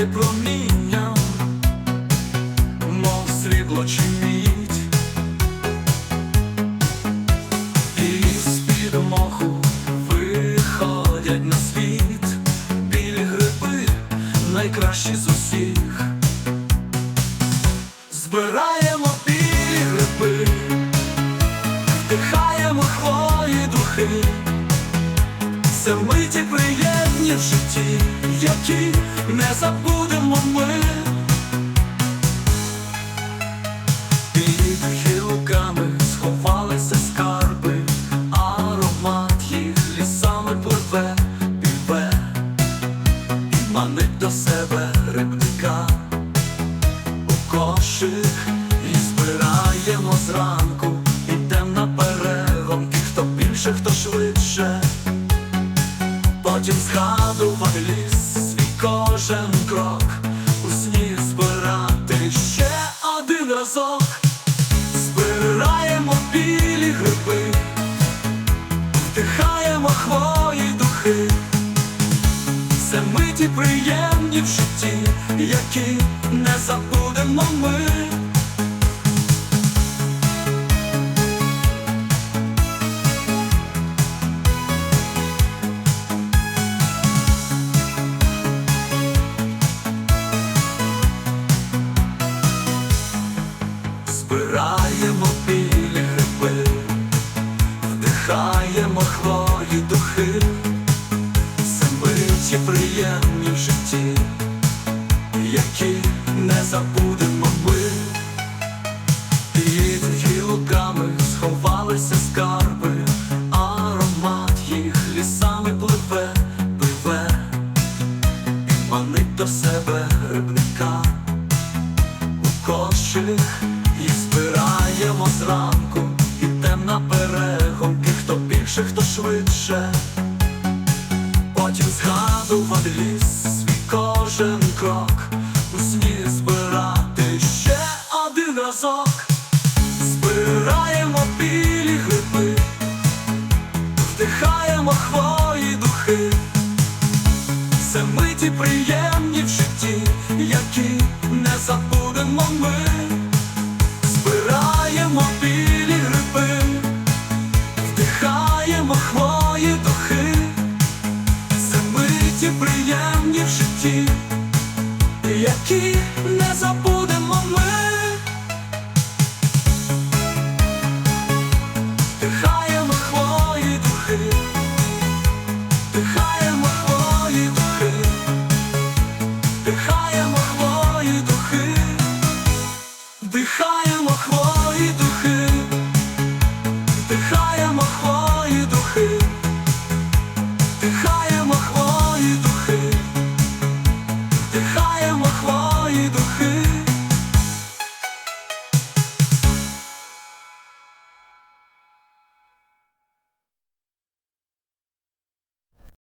сяє промінням, мов світло чи мідь і з-під моху виходять на світ білі гриби найкращі з усіх. Збираємо білі гриби, вдихаємо хвої духи, все вмиті приємно приємні в житті, які не забудемо ми. Під гілками сховалися скарби, аромат їх лісами пливе, піве, і манить до себе рибника у кошик і збираємо зранку, Потім згадувати ліс свій кожен крок, у сні збирати ще один разок, збираємо білі гриби, вдихаємо хвої духи, це миті приємні в житті, які не забудемо ми. Збираємо білі гриби, вдихаємо хвої духи, це миті приємні в житті, які не забудемо ми. Під гілками сховалися скарби, аромат їх лісами пливе, пливе, манить до себе рибника у кошик легше, хто швидше, потім згадував ліс свій кожен крок, у сні збирати ще один разок, збираємо білі гриби, вдихаємо хвої духи, це миті приємні в житті, які не забудемо ми. you